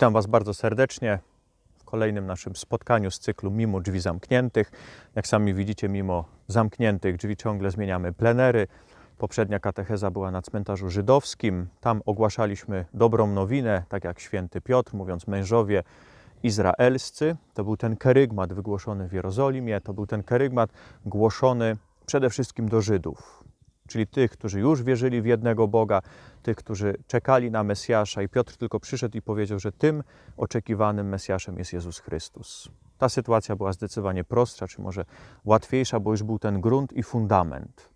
Witam Was bardzo serdecznie w kolejnym naszym spotkaniu z cyklu Mimo Drzwi Zamkniętych. Jak sami widzicie, mimo zamkniętych drzwi ciągle zmieniamy plenery. Poprzednia katecheza była na cmentarzu żydowskim. Tam ogłaszaliśmy dobrą nowinę, tak jak święty Piotr, mówiąc mężowie izraelscy. To był ten kerygmat wygłoszony w Jerozolimie, to był ten kerygmat głoszony przede wszystkim do Żydów, czyli tych, którzy już wierzyli w jednego Boga, tych, którzy czekali na Mesjasza. I Piotr tylko przyszedł i powiedział, że tym oczekiwanym Mesjaszem jest Jezus Chrystus. Ta sytuacja była zdecydowanie prostsza, czy może łatwiejsza, bo już był ten grunt i fundament.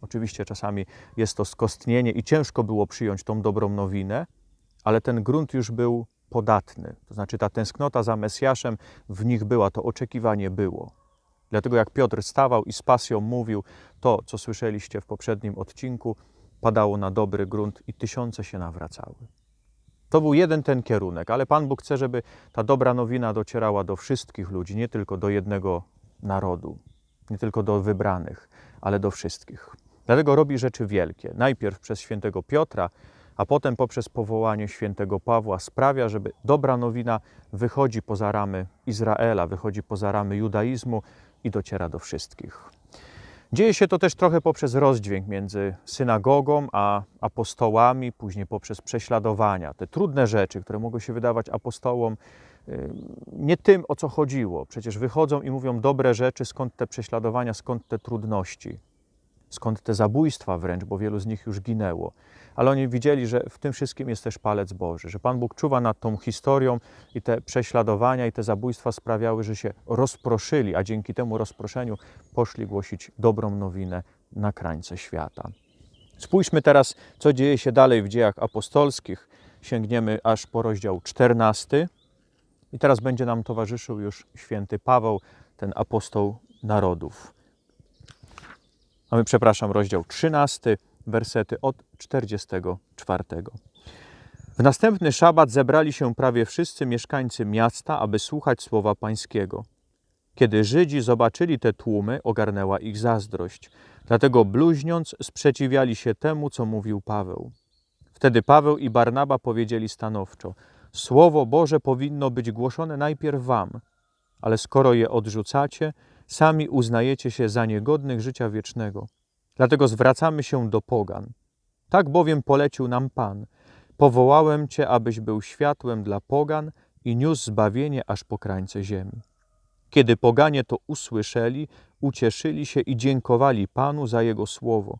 Oczywiście czasami jest to skostnienie i ciężko było przyjąć tą dobrą nowinę, ale ten grunt już był podatny. To znaczy ta tęsknota za Mesjaszem w nich była, to oczekiwanie było. Dlatego jak Piotr stawał i z pasją mówił to, co słyszeliście w poprzednim odcinku, padało na dobry grunt i tysiące się nawracały. To był jeden ten kierunek, ale Pan Bóg chce, żeby ta dobra nowina docierała do wszystkich ludzi, nie tylko do jednego narodu, nie tylko do wybranych, ale do wszystkich. Dlatego robi rzeczy wielkie. Najpierw przez świętego Piotra, a potem poprzez powołanie świętego Pawła sprawia, żeby dobra nowina wychodzi poza ramy Izraela, wychodzi poza ramy judaizmu i dociera do wszystkich. Dzieje się to też trochę poprzez rozdźwięk między synagogą a apostołami, później poprzez prześladowania. Te trudne rzeczy, które mogą się wydawać apostołom y, nie tym, o co chodziło. Przecież wychodzą i mówią dobre rzeczy, skąd te prześladowania, skąd te trudności, skąd te zabójstwa wręcz, bo wielu z nich już ginęło ale oni widzieli, że w tym wszystkim jest też palec Boży, że Pan Bóg czuwa nad tą historią i te prześladowania i te zabójstwa sprawiały, że się rozproszyli, a dzięki temu rozproszeniu poszli głosić dobrą nowinę na krańce świata. Spójrzmy teraz, co dzieje się dalej w dziejach apostolskich. Sięgniemy aż po rozdział 14. I teraz będzie nam towarzyszył już święty Paweł, ten apostoł narodów. Mamy, przepraszam, rozdział 13 wersety od 44. W następny szabat zebrali się prawie wszyscy mieszkańcy miasta, aby słuchać słowa Pańskiego. Kiedy Żydzi zobaczyli te tłumy, ogarnęła ich zazdrość. Dlatego bluźniąc, sprzeciwiali się temu, co mówił Paweł. Wtedy Paweł i Barnaba powiedzieli stanowczo: Słowo Boże powinno być głoszone najpierw wam, ale skoro je odrzucacie, sami uznajecie się za niegodnych życia wiecznego. Dlatego zwracamy się do pogan. Tak bowiem polecił nam Pan. Powołałem Cię, abyś był światłem dla pogan i niósł zbawienie aż po krańce ziemi. Kiedy poganie to usłyszeli, ucieszyli się i dziękowali Panu za Jego słowo.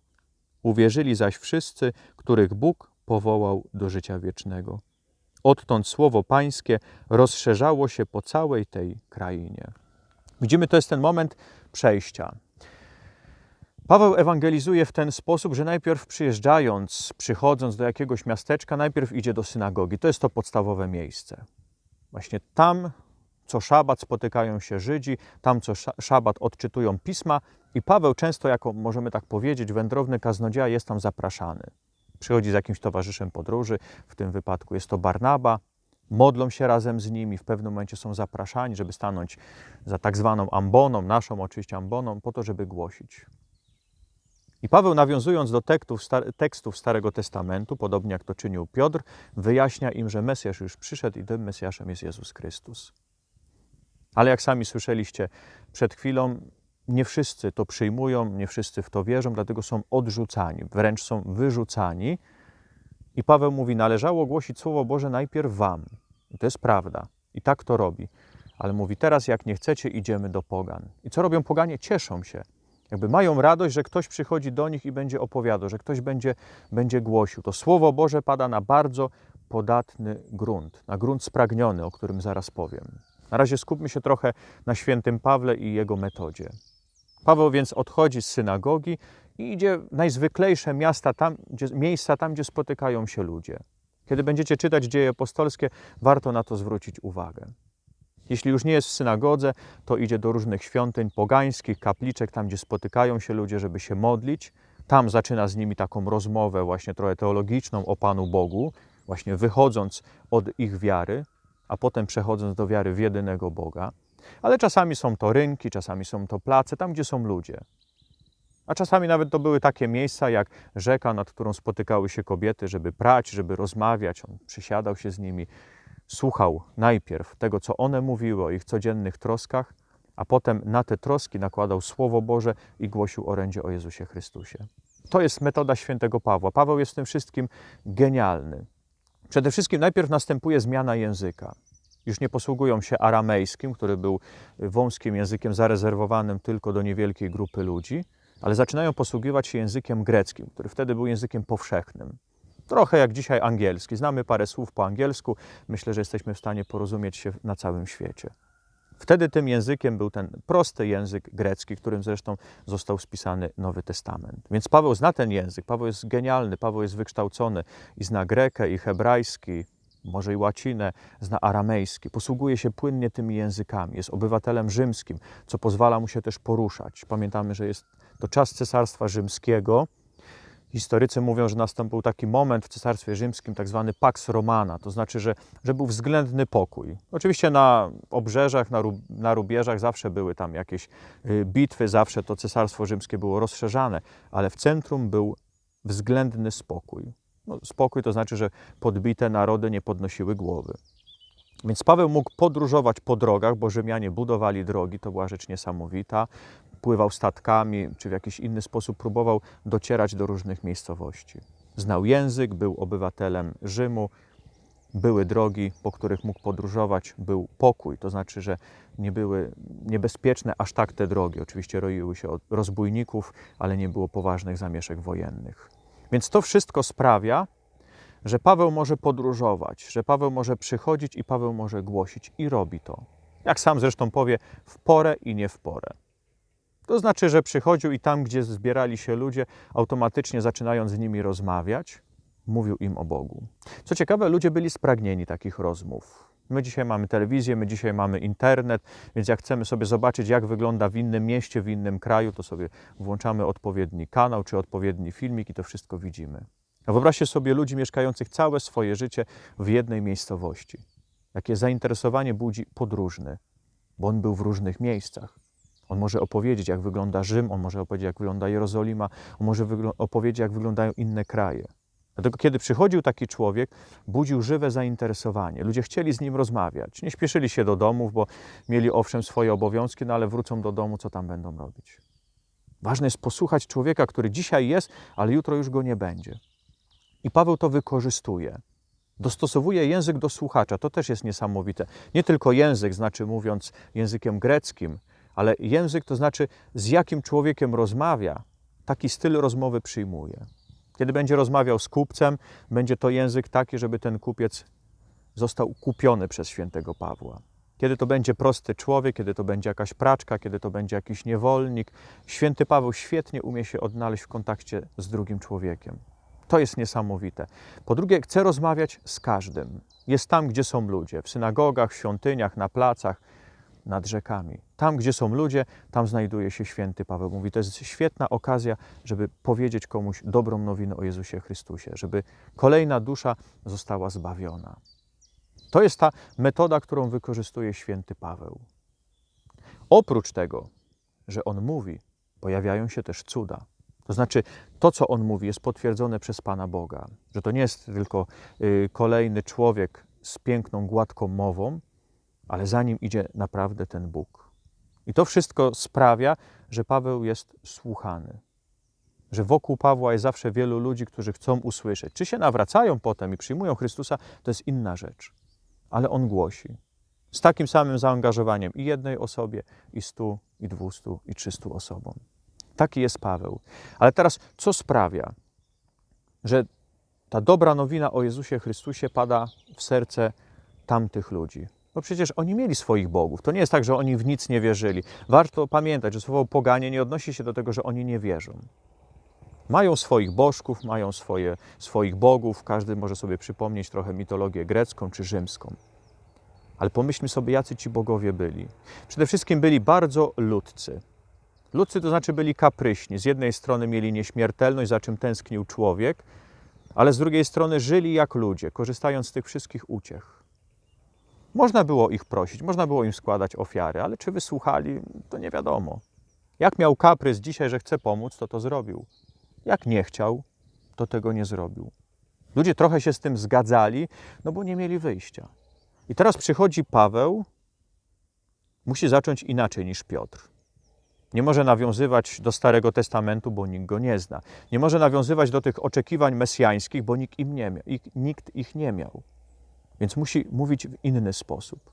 Uwierzyli zaś wszyscy, których Bóg powołał do życia wiecznego. Odtąd słowo Pańskie rozszerzało się po całej tej krainie. Widzimy, to jest ten moment przejścia. Paweł ewangelizuje w ten sposób, że najpierw przyjeżdżając, przychodząc do jakiegoś miasteczka, najpierw idzie do synagogi. To jest to podstawowe miejsce. Właśnie tam co szabat spotykają się Żydzi, tam co szabat odczytują pisma i Paweł często, jako możemy tak powiedzieć, wędrowny kaznodzieja jest tam zapraszany. Przychodzi z jakimś towarzyszem podróży, w tym wypadku jest to Barnaba, modlą się razem z nimi, w pewnym momencie są zapraszani, żeby stanąć za tak zwaną amboną, naszą oczywiście amboną, po to, żeby głosić. I Paweł, nawiązując do tekstów, tekstów Starego Testamentu, podobnie jak to czynił Piotr, wyjaśnia im, że Mesjasz już przyszedł i tym Mesjaszem jest Jezus Chrystus. Ale jak sami słyszeliście przed chwilą, nie wszyscy to przyjmują, nie wszyscy w to wierzą, dlatego są odrzucani, wręcz są wyrzucani. I Paweł mówi: Należało głosić Słowo Boże najpierw Wam. I to jest prawda. I tak to robi. Ale mówi: Teraz, jak nie chcecie, idziemy do Pogan. I co robią Poganie? Cieszą się. Jakby mają radość, że ktoś przychodzi do nich i będzie opowiadał, że ktoś będzie, będzie głosił. To Słowo Boże pada na bardzo podatny grunt, na grunt spragniony, o którym zaraz powiem. Na razie skupmy się trochę na świętym Pawle i jego metodzie. Paweł więc odchodzi z synagogi i idzie w najzwyklejsze miasta, tam, gdzie, miejsca, tam, gdzie spotykają się ludzie. Kiedy będziecie czytać dzieje apostolskie, warto na to zwrócić uwagę. Jeśli już nie jest w synagodze, to idzie do różnych świątyń pogańskich, kapliczek, tam gdzie spotykają się ludzie, żeby się modlić. Tam zaczyna z nimi taką rozmowę, właśnie trochę teologiczną o Panu Bogu, właśnie wychodząc od ich wiary, a potem przechodząc do wiary w jedynego Boga. Ale czasami są to rynki, czasami są to place, tam gdzie są ludzie. A czasami nawet to były takie miejsca jak rzeka, nad którą spotykały się kobiety, żeby prać, żeby rozmawiać. On przysiadał się z nimi, słuchał najpierw tego, co one mówiły o ich codziennych troskach, a potem na te troski nakładał Słowo Boże i głosił orędzie o Jezusie Chrystusie. To jest metoda świętego Pawła. Paweł jest w tym wszystkim genialny. Przede wszystkim najpierw następuje zmiana języka. Już nie posługują się aramejskim, który był wąskim językiem zarezerwowanym tylko do niewielkiej grupy ludzi, ale zaczynają posługiwać się językiem greckim, który wtedy był językiem powszechnym. Trochę jak dzisiaj angielski. Znamy parę słów po angielsku. Myślę, że jesteśmy w stanie porozumieć się na całym świecie. Wtedy tym językiem był ten prosty język grecki, którym zresztą został spisany Nowy Testament. Więc Paweł zna ten język, Paweł jest genialny, Paweł jest wykształcony i zna grekę, i hebrajski, może i łacinę, zna aramejski, posługuje się płynnie tymi językami, jest obywatelem rzymskim, co pozwala mu się też poruszać. Pamiętamy, że jest to czas Cesarstwa Rzymskiego, Historycy mówią, że nastąpił taki moment w Cesarstwie Rzymskim, tak zwany Pax Romana, to znaczy, że, że był względny pokój. Oczywiście na obrzeżach, na, rub, na rubieżach zawsze były tam jakieś y, bitwy, zawsze to Cesarstwo Rzymskie było rozszerzane, ale w centrum był względny spokój. No, spokój to znaczy, że podbite narody nie podnosiły głowy. Więc Paweł mógł podróżować po drogach, bo Rzymianie budowali drogi, to była rzecz niesamowita pływał statkami, czy w jakiś inny sposób próbował docierać do różnych miejscowości. Znał język, był obywatelem Rzymu, były drogi, po których mógł podróżować, był pokój, to znaczy, że nie były niebezpieczne aż tak te drogi. Oczywiście roiły się od rozbójników, ale nie było poważnych zamieszek wojennych. Więc to wszystko sprawia, że Paweł może podróżować, że Paweł może przychodzić i Paweł może głosić i robi to. Jak sam zresztą powie, w porę i nie w porę. To znaczy, że przychodził i tam, gdzie zbierali się ludzie, automatycznie zaczynając z nimi rozmawiać, mówił im o Bogu. Co ciekawe, ludzie byli spragnieni takich rozmów. My dzisiaj mamy telewizję, my dzisiaj mamy internet, więc jak chcemy sobie zobaczyć, jak wygląda w innym mieście, w innym kraju, to sobie włączamy odpowiedni kanał czy odpowiedni filmik i to wszystko widzimy. Wyobraźcie sobie ludzi mieszkających całe swoje życie w jednej miejscowości. Jakie zainteresowanie budzi podróżny, bo on był w różnych miejscach. On może opowiedzieć, jak wygląda Rzym, on może opowiedzieć, jak wygląda Jerozolima, on może opowiedzieć, jak wyglądają inne kraje. Dlatego, kiedy przychodził taki człowiek, budził żywe zainteresowanie. Ludzie chcieli z nim rozmawiać. Nie śpieszyli się do domów, bo mieli owszem swoje obowiązki, no ale wrócą do domu, co tam będą robić. Ważne jest posłuchać człowieka, który dzisiaj jest, ale jutro już go nie będzie. I Paweł to wykorzystuje. Dostosowuje język do słuchacza. To też jest niesamowite. Nie tylko język, znaczy mówiąc językiem greckim, ale język to znaczy, z jakim człowiekiem rozmawia, taki styl rozmowy przyjmuje. Kiedy będzie rozmawiał z kupcem, będzie to język taki, żeby ten kupiec został kupiony przez świętego Pawła. Kiedy to będzie prosty człowiek, kiedy to będzie jakaś praczka, kiedy to będzie jakiś niewolnik, święty Paweł świetnie umie się odnaleźć w kontakcie z drugim człowiekiem. To jest niesamowite. Po drugie, chce rozmawiać z każdym. Jest tam, gdzie są ludzie, w synagogach, w świątyniach, na placach nad rzekami. Tam, gdzie są ludzie, tam znajduje się święty Paweł. Mówi, to jest świetna okazja, żeby powiedzieć komuś dobrą nowinę o Jezusie Chrystusie, żeby kolejna dusza została zbawiona. To jest ta metoda, którą wykorzystuje święty Paweł. Oprócz tego, że on mówi, pojawiają się też cuda. To znaczy, to, co on mówi, jest potwierdzone przez Pana Boga, że to nie jest tylko y, kolejny człowiek z piękną, gładką mową, ale za nim idzie naprawdę ten Bóg. I to wszystko sprawia, że Paweł jest słuchany. Że wokół Pawła jest zawsze wielu ludzi, którzy chcą usłyszeć. Czy się nawracają potem i przyjmują Chrystusa, to jest inna rzecz. Ale on głosi. Z takim samym zaangażowaniem i jednej osobie, i stu, i dwustu, i trzystu osobom. Taki jest Paweł. Ale teraz, co sprawia, że ta dobra nowina o Jezusie Chrystusie pada w serce tamtych ludzi? Bo przecież oni mieli swoich bogów. To nie jest tak, że oni w nic nie wierzyli. Warto pamiętać, że słowo poganie nie odnosi się do tego, że oni nie wierzą. Mają swoich bożków, mają swoje, swoich bogów. Każdy może sobie przypomnieć trochę mitologię grecką czy rzymską. Ale pomyślmy sobie, jacy ci bogowie byli. Przede wszystkim byli bardzo ludcy. Ludcy to znaczy byli kapryśni. Z jednej strony mieli nieśmiertelność, za czym tęsknił człowiek, ale z drugiej strony żyli jak ludzie, korzystając z tych wszystkich uciech. Można było ich prosić, można było im składać ofiary, ale czy wysłuchali, to nie wiadomo. Jak miał kaprys dzisiaj, że chce pomóc, to to zrobił. Jak nie chciał, to tego nie zrobił. Ludzie trochę się z tym zgadzali, no bo nie mieli wyjścia. I teraz przychodzi Paweł, musi zacząć inaczej niż Piotr. Nie może nawiązywać do Starego Testamentu, bo nikt go nie zna. Nie może nawiązywać do tych oczekiwań mesjańskich, bo nikt, im nie miał, nikt ich nie miał. Więc musi mówić w inny sposób.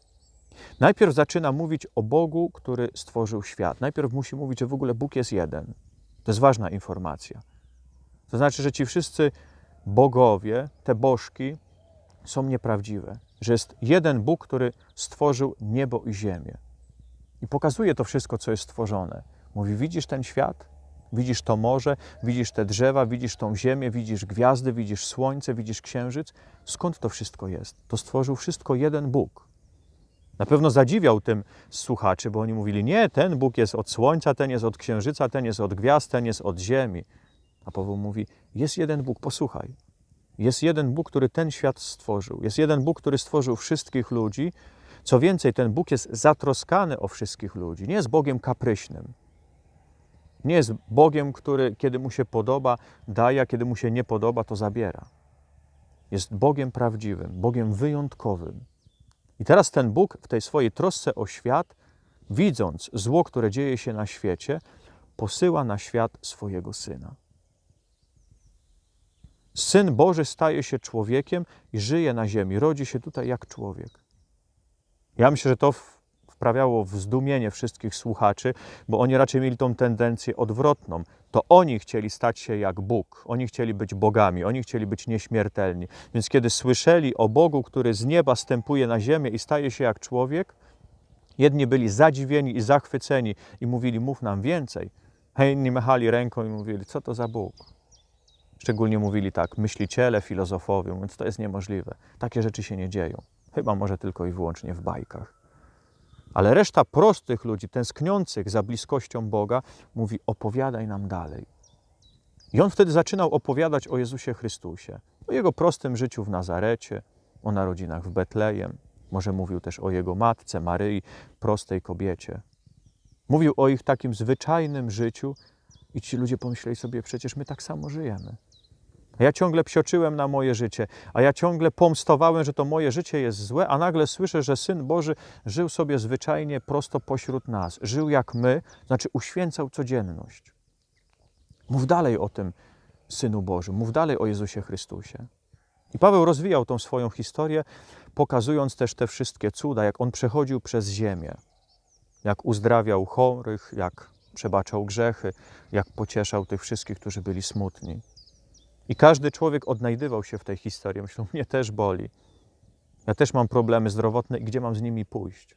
Najpierw zaczyna mówić o Bogu, który stworzył świat. Najpierw musi mówić, że w ogóle Bóg jest jeden. To jest ważna informacja. To znaczy, że ci wszyscy bogowie, te bożki są nieprawdziwe. Że jest jeden Bóg, który stworzył niebo i ziemię. I pokazuje to wszystko, co jest stworzone. Mówi: Widzisz ten świat? Widzisz to morze, widzisz te drzewa, widzisz tą ziemię, widzisz gwiazdy, widzisz słońce, widzisz księżyc. Skąd to wszystko jest? To stworzył wszystko jeden Bóg. Na pewno zadziwiał tym słuchaczy, bo oni mówili: Nie, ten Bóg jest od słońca, ten jest od księżyca, ten jest od gwiazd, ten jest od ziemi. A Paweł mówi: Jest jeden Bóg, posłuchaj. Jest jeden Bóg, który ten świat stworzył. Jest jeden Bóg, który stworzył wszystkich ludzi. Co więcej, ten Bóg jest zatroskany o wszystkich ludzi. Nie jest Bogiem kapryśnym. Nie jest Bogiem, który kiedy mu się podoba, daje, a kiedy mu się nie podoba, to zabiera. Jest Bogiem prawdziwym, Bogiem wyjątkowym. I teraz ten Bóg w tej swojej trosce o świat, widząc zło, które dzieje się na świecie, posyła na świat swojego syna. Syn Boży staje się człowiekiem i żyje na ziemi, rodzi się tutaj jak człowiek. Ja myślę, że to w- wprawiało w zdumienie wszystkich słuchaczy, bo oni raczej mieli tą tendencję odwrotną. To oni chcieli stać się jak Bóg, oni chcieli być bogami, oni chcieli być nieśmiertelni. Więc kiedy słyszeli o Bogu, który z nieba stępuje na ziemię i staje się jak człowiek, jedni byli zadziwieni i zachwyceni i mówili: Mów nam więcej. A inni machali ręką i mówili: Co to za Bóg? Szczególnie mówili tak myśliciele, filozofowie, więc to jest niemożliwe. Takie rzeczy się nie dzieją. Chyba może tylko i wyłącznie w bajkach. Ale reszta prostych ludzi, tęskniących za bliskością Boga, mówi: opowiadaj nam dalej. I on wtedy zaczynał opowiadać o Jezusie Chrystusie, o jego prostym życiu w Nazarecie, o narodzinach w Betlejem. Może mówił też o jego matce Maryi, prostej kobiecie. Mówił o ich takim zwyczajnym życiu, i ci ludzie pomyśleli sobie: przecież my tak samo żyjemy. Ja ciągle psioczyłem na moje życie, a ja ciągle pomstowałem, że to moje życie jest złe, a nagle słyszę, że Syn Boży żył sobie zwyczajnie prosto pośród nas. Żył jak my, znaczy uświęcał codzienność. Mów dalej o tym Synu Bożym, mów dalej o Jezusie Chrystusie. I Paweł rozwijał tą swoją historię, pokazując też te wszystkie cuda, jak on przechodził przez ziemię, jak uzdrawiał chorych, jak przebaczał grzechy, jak pocieszał tych wszystkich, którzy byli smutni. I każdy człowiek odnajdywał się w tej historii. Myślał, mnie też boli. Ja też mam problemy zdrowotne i gdzie mam z nimi pójść?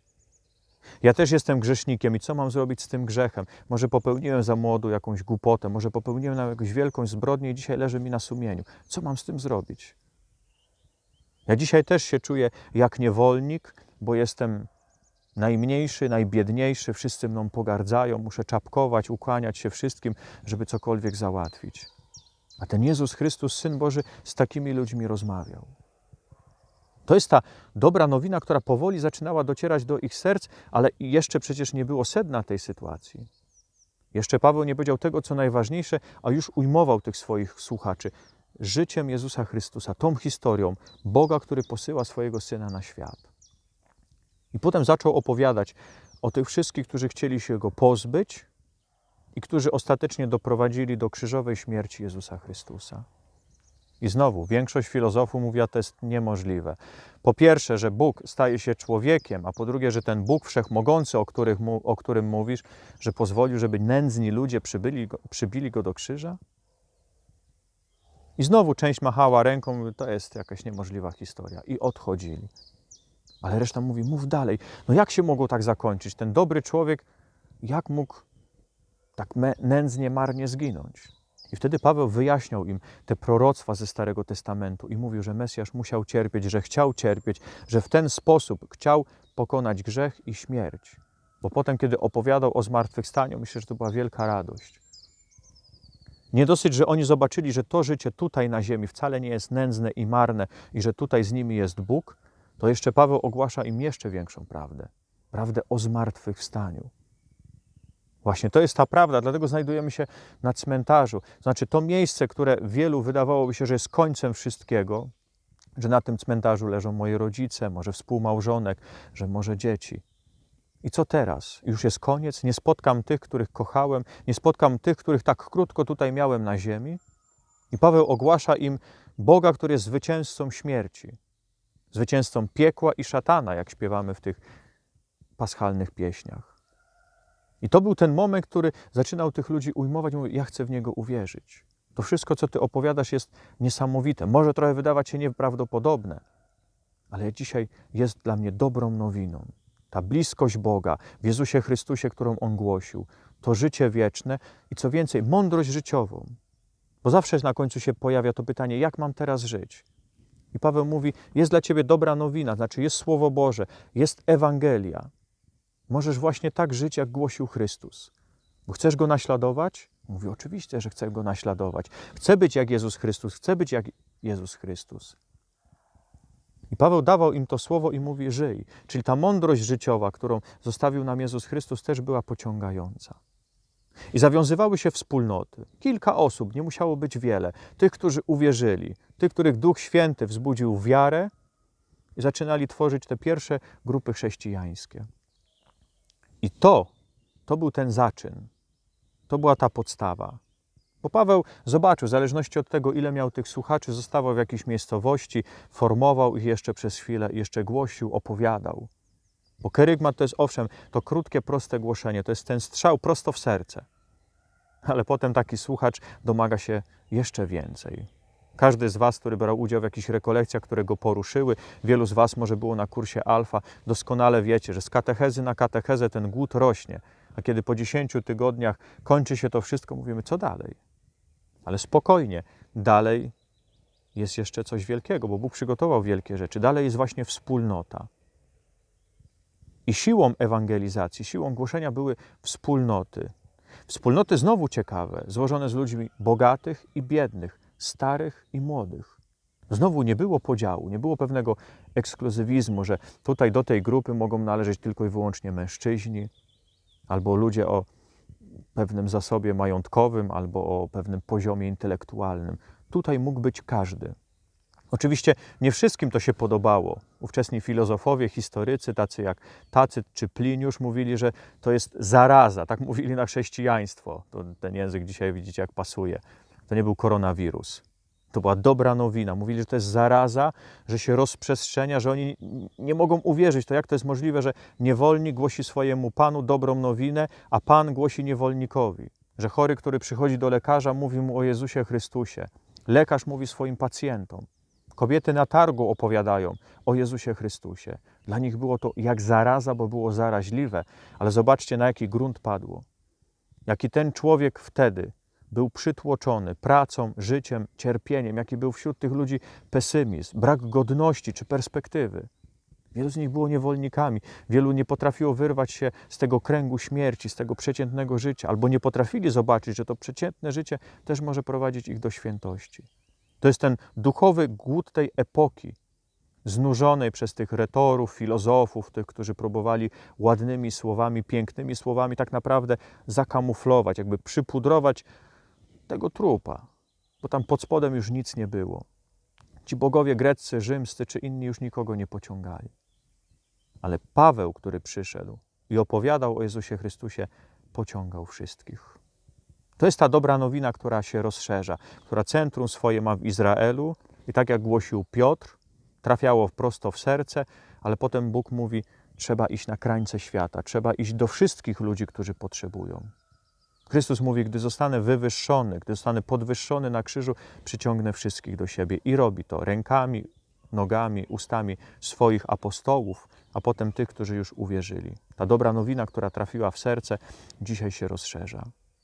Ja też jestem grzesznikiem i co mam zrobić z tym grzechem? Może popełniłem za młodu jakąś głupotę, może popełniłem jakąś wielką zbrodnię i dzisiaj leży mi na sumieniu. Co mam z tym zrobić? Ja dzisiaj też się czuję jak niewolnik, bo jestem najmniejszy, najbiedniejszy, wszyscy mną pogardzają, muszę czapkować, ukłaniać się wszystkim, żeby cokolwiek załatwić. A ten Jezus Chrystus, Syn Boży, z takimi ludźmi rozmawiał. To jest ta dobra nowina, która powoli zaczynała docierać do ich serc, ale jeszcze przecież nie było sedna tej sytuacji. Jeszcze Paweł nie powiedział tego, co najważniejsze, a już ujmował tych swoich słuchaczy życiem Jezusa Chrystusa, tą historią Boga, który posyła swojego Syna na świat. I potem zaczął opowiadać o tych wszystkich, którzy chcieli się go pozbyć i którzy ostatecznie doprowadzili do krzyżowej śmierci Jezusa Chrystusa. I znowu, większość filozofów mówi, że to jest niemożliwe. Po pierwsze, że Bóg staje się człowiekiem, a po drugie, że ten Bóg wszechmogący, o, których, o którym mówisz, że pozwolił, żeby nędzni ludzie przybyli przybili go do krzyża? I znowu część machała ręką, mówi, to jest jakaś niemożliwa historia. I odchodzili. Ale reszta mówi, mów dalej. No jak się mogło tak zakończyć? Ten dobry człowiek, jak mógł tak nędznie, marnie zginąć? I wtedy Paweł wyjaśniał im te proroctwa ze Starego Testamentu i mówił, że Mesjasz musiał cierpieć, że chciał cierpieć, że w ten sposób chciał pokonać grzech i śmierć. Bo potem, kiedy opowiadał o zmartwychwstaniu, myślę, że to była wielka radość. Nie dosyć, że oni zobaczyli, że to życie tutaj na ziemi wcale nie jest nędzne i marne i że tutaj z nimi jest Bóg, to jeszcze Paweł ogłasza im jeszcze większą prawdę. Prawdę o zmartwychwstaniu. Właśnie to jest ta prawda, dlatego znajdujemy się na cmentarzu. Znaczy to miejsce, które wielu wydawałoby się, że jest końcem wszystkiego, że na tym cmentarzu leżą moje rodzice, może współmałżonek, że może dzieci. I co teraz? Już jest koniec? Nie spotkam tych, których kochałem, nie spotkam tych, których tak krótko tutaj miałem na ziemi? I Paweł ogłasza im Boga, który jest zwycięzcą śmierci, zwycięzcą piekła i szatana, jak śpiewamy w tych paschalnych pieśniach. I to był ten moment, który zaczynał tych ludzi ujmować, mówił, ja chcę w Niego uwierzyć. To wszystko, co Ty opowiadasz, jest niesamowite. Może trochę wydawać się nieprawdopodobne, ale dzisiaj jest dla mnie dobrą nowiną. Ta bliskość Boga w Jezusie Chrystusie, którą On głosił, to życie wieczne i co więcej, mądrość życiową. Bo zawsze na końcu się pojawia to pytanie, jak mam teraz żyć? I Paweł mówi, jest dla Ciebie dobra nowina, znaczy jest Słowo Boże, jest Ewangelia. Możesz właśnie tak żyć, jak głosił Chrystus. Bo chcesz Go naśladować? Mówi, oczywiście, że chcę Go naśladować. Chcę być jak Jezus Chrystus, chcę być jak Jezus Chrystus. I Paweł dawał im to słowo i mówi, żyj. Czyli ta mądrość życiowa, którą zostawił nam Jezus Chrystus, też była pociągająca. I zawiązywały się wspólnoty. Kilka osób, nie musiało być wiele. Tych, którzy uwierzyli, tych, których Duch Święty wzbudził wiarę i zaczynali tworzyć te pierwsze grupy chrześcijańskie. I to, to był ten zaczyn. To była ta podstawa. Bo Paweł zobaczył, w zależności od tego, ile miał tych słuchaczy, zostawał w jakiejś miejscowości, formował ich jeszcze przez chwilę, jeszcze głosił, opowiadał. Bo kerygmat to jest owszem, to krótkie, proste głoszenie, to jest ten strzał prosto w serce. Ale potem taki słuchacz domaga się jeszcze więcej. Każdy z Was, który brał udział w jakichś rekolekcjach, które go poruszyły, wielu z Was może było na kursie alfa, doskonale wiecie, że z katechezy na katechezę ten głód rośnie. A kiedy po 10 tygodniach kończy się to wszystko, mówimy, co dalej? Ale spokojnie, dalej jest jeszcze coś wielkiego, bo Bóg przygotował wielkie rzeczy. Dalej jest właśnie wspólnota. I siłą ewangelizacji, siłą głoszenia były wspólnoty. Wspólnoty znowu ciekawe, złożone z ludźmi bogatych i biednych, starych i młodych. Znowu nie było podziału, nie było pewnego ekskluzywizmu, że tutaj do tej grupy mogą należeć tylko i wyłącznie mężczyźni, albo ludzie o pewnym zasobie majątkowym, albo o pewnym poziomie intelektualnym. Tutaj mógł być każdy. Oczywiście nie wszystkim to się podobało. Ówczesni filozofowie, historycy, tacy jak Tacyt czy Pliniusz, mówili, że to jest zaraza. Tak mówili na chrześcijaństwo. To ten język dzisiaj widzicie, jak pasuje. To nie był koronawirus. To była dobra nowina. Mówili, że to jest zaraza, że się rozprzestrzenia, że oni nie mogą uwierzyć. To jak to jest możliwe, że niewolnik głosi swojemu panu dobrą nowinę, a pan głosi niewolnikowi? Że chory, który przychodzi do lekarza, mówi mu o Jezusie Chrystusie. Lekarz mówi swoim pacjentom. Kobiety na targu opowiadają o Jezusie Chrystusie. Dla nich było to jak zaraza, bo było zaraźliwe, ale zobaczcie, na jaki grunt padło. Jaki ten człowiek wtedy był przytłoczony pracą, życiem, cierpieniem, jaki był wśród tych ludzi pesymizm, brak godności czy perspektywy. Wielu z nich było niewolnikami, wielu nie potrafiło wyrwać się z tego kręgu śmierci, z tego przeciętnego życia, albo nie potrafili zobaczyć, że to przeciętne życie też może prowadzić ich do świętości. To jest ten duchowy głód tej epoki, znużonej przez tych retorów, filozofów, tych, którzy próbowali ładnymi słowami, pięknymi słowami tak naprawdę zakamuflować, jakby przypudrować tego trupa, bo tam pod spodem już nic nie było. Ci bogowie greccy, rzymscy czy inni już nikogo nie pociągali. Ale Paweł, który przyszedł i opowiadał o Jezusie Chrystusie, pociągał wszystkich. To jest ta dobra nowina, która się rozszerza, która centrum swoje ma w Izraelu i tak jak głosił Piotr, trafiało prosto w serce, ale potem Bóg mówi: trzeba iść na krańce świata, trzeba iść do wszystkich ludzi, którzy potrzebują. Chrystus mówi: Gdy zostanę wywyższony, gdy zostanę podwyższony na krzyżu, przyciągnę wszystkich do siebie i robi to rękami, nogami, ustami swoich apostołów, a potem tych, którzy już uwierzyli. Ta dobra nowina, która trafiła w serce, dzisiaj się rozszerza.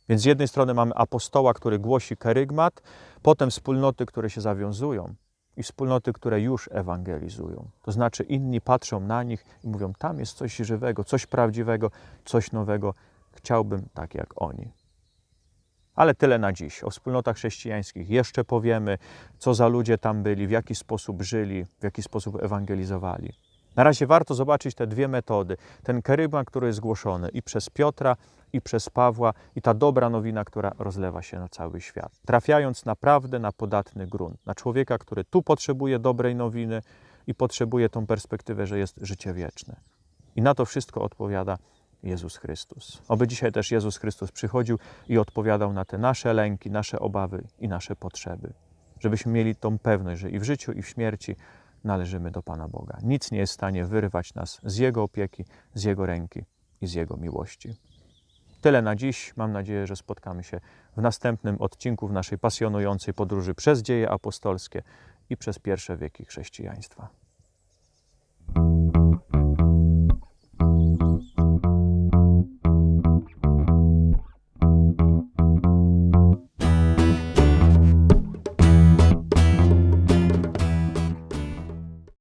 Więc z jednej strony mamy apostoła, który głosi kerygmat, potem wspólnoty, które się zawiązują i wspólnoty, które już ewangelizują. To znaczy inni patrzą na nich i mówią, tam jest coś żywego, coś prawdziwego, coś nowego. Chciałbym tak jak oni. Ale tyle na dziś. O wspólnotach chrześcijańskich jeszcze powiemy, co za ludzie tam byli, w jaki sposób żyli, w jaki sposób ewangelizowali. Na razie warto zobaczyć te dwie metody. Ten kerygma, który jest zgłoszony i przez Piotra, i przez Pawła, i ta dobra nowina, która rozlewa się na cały świat. Trafiając naprawdę na podatny grunt, na człowieka, który tu potrzebuje dobrej nowiny i potrzebuje tą perspektywę, że jest życie wieczne. I na to wszystko odpowiada Jezus Chrystus. Oby dzisiaj też Jezus Chrystus przychodził i odpowiadał na te nasze lęki, nasze obawy i nasze potrzeby. Żebyśmy mieli tą pewność, że i w życiu, i w śmierci należymy do Pana Boga. Nic nie jest w stanie wyrwać nas z Jego opieki, z Jego ręki i z Jego miłości. Tyle na dziś. Mam nadzieję, że spotkamy się w następnym odcinku w naszej pasjonującej podróży przez dzieje apostolskie i przez pierwsze wieki chrześcijaństwa.